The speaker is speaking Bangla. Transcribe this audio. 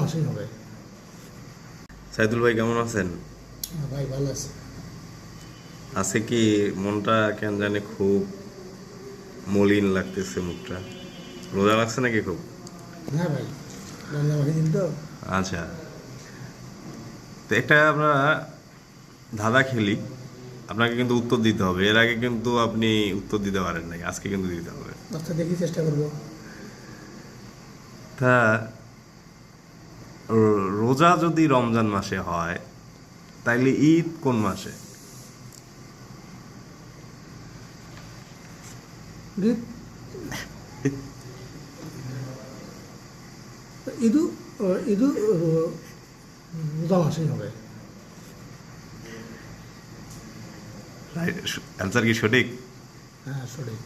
মাসেই হবে। সাইদুল ভাই কেমন আছেন? হ্যাঁ, ভাই ভালো আছে। আছে কি মনটা কেন জানে খুব মলিন লাগতেছে মুখটা। রোজা লাগছে নাকি খুব? হ্যাঁ ভাই তো। আচ্ছা। তো একটা আমরা ধাঁধা খেলি আপনাকে কিন্তু উত্তর দিতে হবে। এর আগে কিন্তু আপনি উত্তর দিতে পারেন নাই আজকে কিন্তু দিতে হবে। আচ্ছা দেখি চেষ্টা করব। তা রোজা যদি রমজান মাসে হয় তাইলে ঈদ কোন মাসে? ইদু ইদু রোজা মাসেই হবে। অ্যান্সার কি সঠিক? হ্যাঁ সঠিক।